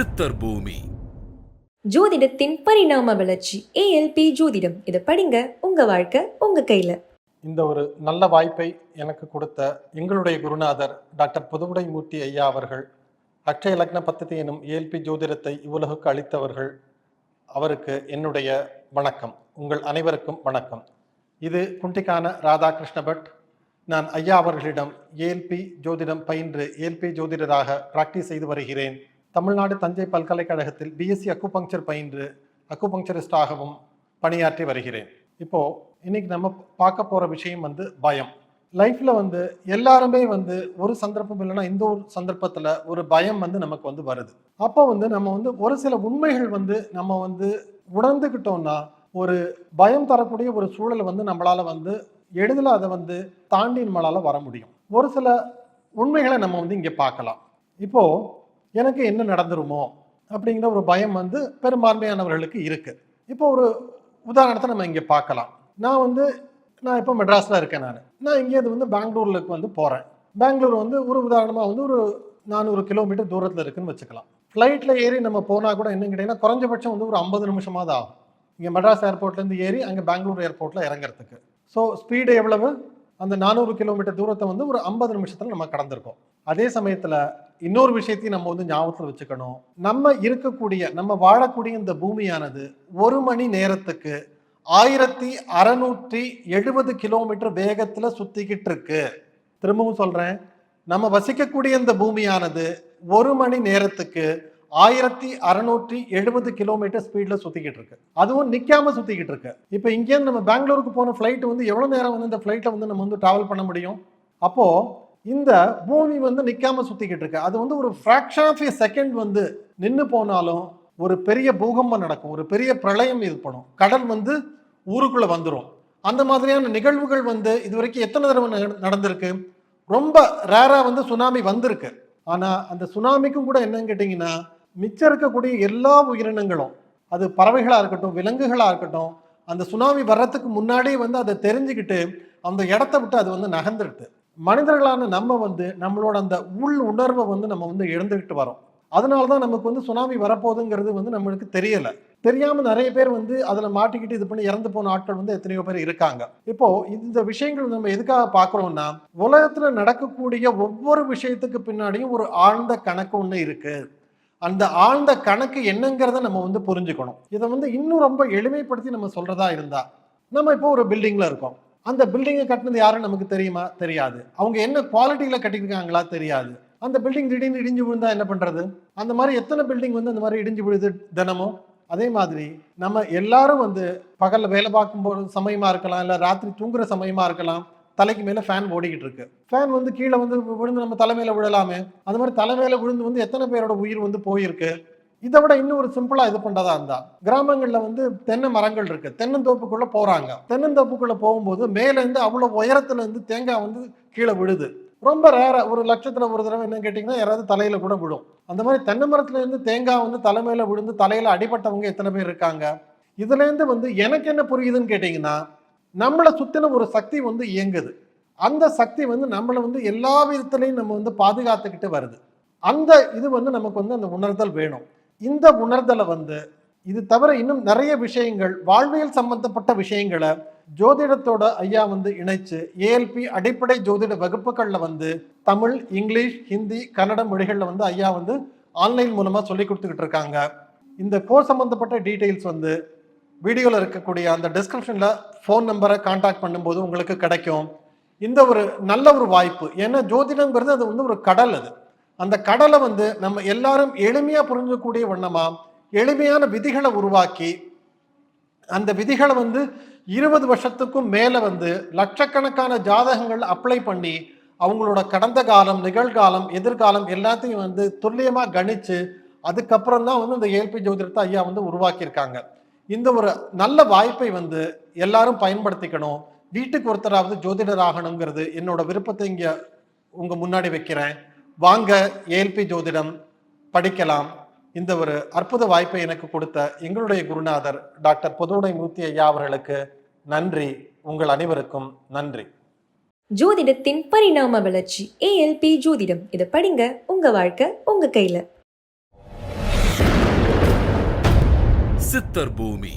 சித்தர் பூமி. ஜோதிடத்தின் பரிணாம வளர்ச்சி ஏஎல்பி ஜோதிடம். இதை படிங்க உங்க வாழ்க்கை உங்க கையில. இந்த ஒரு நல்ல வாய்ப்பை எனக்கு கொடுத்த எங்களுடைய குருநாதர் டாக்டர் புதுவுடை மூர்த்தி ஐயா அவர்கள் அக்ஷய லக்ன பத்ததி எனும் ஏல்பி ஜோதிடத்தை இவ்வுலகுக்கு அளித்தவர்கள் அவருக்கு என்னுடைய வணக்கம். உங்கள் அனைவருக்கும் வணக்கம். இது குண்டிக்கான ராதாகிருஷ்ண பட். நான் ஐயா அவர்களிடம் ஏல்பி ஜோதிடம் பயின்று ஏல்பி ஜோதிடராக பிராக்டிஸ் செய்து வருகிறேன். தமிழ்நாடு தஞ்சை பல்கலைக்கழகத்தில் பிஎஸ்சி அக்குபங்க்சர் பயின்று அக்குபங்சரிஸ்டாகவும் பணியாற்றி வருகிறேன். இப்போது இன்னைக்கு நம்ம பார்க்க போகிற விஷயம் வந்து பயம். லைஃப்பில் வந்து எல்லாருமே வந்து ஒரு சந்தர்ப்பம் இல்லைன்னா இந்த ஒரு சந்தர்ப்பத்தில் ஒரு பயம் வந்து நமக்கு வந்து வருது. அப்போ வந்து நம்ம வந்து ஒரு சில உண்மைகள் வந்து நம்ம வந்து உணர்ந்துக்கிட்டோம்னா ஒரு பயம் தரக்கூடிய ஒரு சூழலை வந்து நம்மளால் வந்து எளிதில் அதை வந்து தாண்டி நம்மளால் வர முடியும். ஒரு சில உண்மைகளை நம்ம வந்து இங்கே பார்க்கலாம். இப்போது எனக்கு என்ன நடந்துருமோ அப்படிங்கிற ஒரு பயம் வந்து பெரும்பான்மையானவர்களுக்கு இருக்குது இப்போ ஒரு உதாரணத்தை நம்ம இங்கே பார்க்கலாம். நான் வந்து நான் இப்போ மெட்ராஸில் இருக்கேன் நான். நான் இங்கேருந்து வந்து பெங்களூருக்கு வந்து போகிறேன் பெங்களூர் வந்து ஒரு உதாரணமாக வந்து ஒரு நானூறு கிலோமீட்டர் தூரத்தில் இருக்குன்னு வச்சுக்கலாம். ஃப்ளைட்டில் ஏறி நம்ம போனால் கூட என்னன்னு கேட்டிங்கன்னா குறைஞ்சபட்சம் வந்து ஒரு ஐம்பது நிமிஷமாவது ஆகும். இங்கே மெட்ராஸ் ஏர்போர்ட்லேருந்து ஏறி அங்கே பெங்களூர் ஏர்போர்ட்டில் இறங்குறதுக்கு. ஸோ ஸ்பீடு எவ்வளவு? அந்த நானூறு கிலோமீட்டர் தூரத்தை வந்து ஒரு ஐம்பது நிமிஷத்தில் நம்ம கடந்திருக்கோம். அதே சமயத்தில் இன்னொரு விஷயத்தையும் நம்ம வந்து ஞாபகத்தில் வச்சுக்கணும். நம்ம இருக்கக்கூடிய நம்ம வாழக்கூடிய இந்த பூமியானது ஒரு மணி நேரத்துக்கு ஆயிரத்தி அறநூற்றி எழுபது கிலோமீட்டர் வேகத்தில் சுத்திக்கிட்டு இருக்கு. திரும்பவும் சொல்றேன். நம்ம வசிக்கக்கூடிய இந்த பூமியானது ஒரு மணி நேரத்துக்கு ஆயிரத்தி அறநூற்றி எழுபது கிலோமீட்டர் ஸ்பீடில் சுற்றிக்கிட்டு இருக்கு. அதுவும் நிற்காம சுற்றிக்கிட்டு இருக்கு. இப்போ இங்கேருந்து நம்ம பெங்களூருக்கு போன ஃப்ளைட் வந்து எவ்வளோ நேரம் வந்து இந்த ஃப்ளைட்டில் வந்து நம்ம வந்து டிராவல் பண்ண முடியும்? அப்போது இந்த பூமி வந்து நிற்காம சுற்றிக்கிட்டு இருக்கு. அது வந்து ஒரு ஃப்ராக்ஷன் ஆஃப் ஏ செகண்ட் வந்து நின்று போனாலும் ஒரு பெரிய பூகம்பம் நடக்கும். ஒரு பெரிய பிரளயம் ஏற்படும். கடல் வந்து ஊருக்குள்ளே வந்துடும் அந்த மாதிரியான நிகழ்வுகள் வந்து இது வரைக்கும் எத்தனை தடவை நட- நடந்திருக்கு? ரொம்ப ரேராக வந்து சுனாமி வந்திருக்கு. ஆனால் அந்த சுனாமிக்கும் கூட என்னன்னு கேட்டிங்கன்னா மிச்சம் இருக்கக்கூடிய எல்லா உயிரினங்களும் அது பறவைகளாக இருக்கட்டும் விலங்குகளாக இருக்கட்டும் அந்த சுனாமி வர்றதுக்கு முன்னாடியே வந்து அதை தெரிஞ்சுக்கிட்டு அந்த இடத்த விட்டு அது வந்து நகர்ந்துடுது. மனிதர்களான நம்ம வந்து நம்மளோட அந்த உள் உணர்வை வந்து நம்ம வந்து இழந்துக்கிட்டு வரோம். அதனால தான் நமக்கு வந்து சுனாமி வரப்போகுதுங்கிறது வந்து நம்மளுக்கு தெரியலை. தெரியாமல் நிறைய பேர் வந்து அதில் மாட்டிக்கிட்டு இது பண்ணி இறந்து போன ஆட்கள் வந்து எத்தனையோ பேர் இருக்காங்க. இப்போ இந்த விஷயங்கள் நம்ம எதுக்காக பார்க்குறோம்னா உலகத்தில் நடக்கக்கூடிய ஒவ்வொரு விஷயத்துக்கு பின்னாடியும் ஒரு ஆழ்ந்த கணக்கு ஒன்று இருக்குது அந்த ஆழ்ந்த கணக்கு என்னங்கிறத நம்ம வந்து புரிஞ்சுக்கணும். இதை வந்து இன்னும் ரொம்ப எளிமைப்படுத்தி நம்ம சொல்றதா இருந்தா நம்ம இப்போ ஒரு பில்டிங்ல இருக்கோம். அந்த பில்டிங்கை கட்டினது யாரும் நமக்கு தெரியுமா? தெரியாது. அவங்க என்ன குவாலிட்டியில கட்டியிருக்காங்களா? தெரியாது. அந்த பில்டிங் திடீர்னு இடிஞ்சு விழுந்தா என்ன பண்றது? அந்த மாதிரி எத்தனை பில்டிங் வந்து அந்த மாதிரி இடிஞ்சு விழுது தினமும்? அதே மாதிரி நம்ம எல்லாரும் வந்து பகல்ல வேலை பார்க்கும் போது சமயமா இருக்கலாம் இல்ல ராத்திரி தூங்குற சமயமா இருக்கலாம். தலைக்கு மேலே ஃபேன் ஓடிக்கிட்டு இருக்கு. ஃபேன் வந்து கீழே வந்து விழுந்து நம்ம தலைமையில விழலாமே. அது மாதிரி தலைமையில விழுந்து வந்து எத்தனை பேரோட உயிர் வந்து போயிருக்கு? இதை விட இன்னும் ஒரு சிம்பிளா இது பண்றதா இருந்தா கிராமங்கள்ல வந்து தென்னை மரங்கள் இருக்கு. தென்னந்தோப்புக்குள்ள போறாங்க. தென்னந்தோப்புக்குள்ள போகும்போது மேல இருந்து அவ்வளவு உயரத்துல இருந்து தேங்காய் வந்து கீழே விழுது. ரொம்ப ரேரா ஒரு லட்சத்துல ஒரு தடவை என்ன கேட்டீங்கன்னா யாராவது தலையில கூட விழும். அந்த மாதிரி தென்னை மரத்துல இருந்து தேங்காய் வந்து தலைமையில விழுந்து தலையில அடிபட்டவங்க எத்தனை பேர் இருக்காங்க? இதுல இருந்து வந்து எனக்கு என்ன புரியுதுன்னு கேட்டீங்கன்னா நம்மளை சுற்றின ஒரு சக்தி வந்து இயங்குது. அந்த சக்தி வந்து நம்மளை வந்து எல்லா விதத்துலையும் நம்ம வந்து பாதுகாத்துக்கிட்டு வருது. அந்த இது வந்து நமக்கு வந்து அந்த உணர்தல் வேணும். இந்த உணர்தலை வந்து இது தவிர இன்னும் நிறைய விஷயங்கள் வாழ்வியல் சம்பந்தப்பட்ட விஷயங்களை ஜோதிடத்தோட ஐயா வந்து இணைச்சு ஏஎல்பி அடிப்படை ஜோதிட வகுப்புகளில் வந்து தமிழ் இங்கிலீஷ் ஹிந்தி கன்னட மொழிகளில் வந்து ஐயா வந்து ஆன்லைன் மூலமாக சொல்லி கொடுத்துக்கிட்டு இருக்காங்க. இந்த கோர்ஸ் சம்பந்தப்பட்ட டீட்டெயில்ஸ் வந்து வீடியோவில் இருக்கக்கூடிய அந்த டிஸ்கிரிப்ஷனில் ஃபோன் நம்பரை காண்டாக்ட் பண்ணும்போது உங்களுக்கு கிடைக்கும். இந்த ஒரு நல்ல ஒரு வாய்ப்பு. ஏன்னா ஜோதிடங்கிறது அது வந்து ஒரு கடல் அது. அந்த கடலை வந்து நம்ம எல்லாரும் எளிமையாக புரிஞ்சக்கூடிய வண்ணமாக எளிமையான விதிகளை உருவாக்கி அந்த விதிகளை வந்து இருபது வருஷத்துக்கும் மேலே வந்து லட்சக்கணக்கான ஜாதகங்கள் அப்ளை பண்ணி அவங்களோட கடந்த காலம் நிகழ்காலம் எதிர்காலம் எல்லாத்தையும் வந்து துல்லியமாக கணித்து அதுக்கப்புறம் தான் வந்து இந்த ஏல்பி ஜோதிடத்தை ஐயா வந்து உருவாக்கியிருக்காங்க. இந்த ஒரு நல்ல வாய்ப்பை வந்து எல்லாரும் பயன்படுத்திக்கணும். வீட்டுக்கு ஒருத்தராவது ஜோதிடர் ஆகணுங்கிறது என்னோட விருப்பத்தை இங்கே உங்கள் முன்னாடி வைக்கிறேன். வாங்க ஏஎல்பி ஜோதிடம் படிக்கலாம். இந்த ஒரு அற்புத வாய்ப்பை எனக்கு கொடுத்த எங்களுடைய குருநாதர் டாக்டர் பொதுவுடை மூர்த்தி ஐயா அவர்களுக்கு நன்றி. உங்கள் அனைவருக்கும் நன்றி. ஜோதிடத்தின் பரிணாம வளர்ச்சி ஏஎல்பி ஜோதிடம். இதை படிங்க உங்க வாழ்க்கை உங்க கையில. சித்தர் பூமி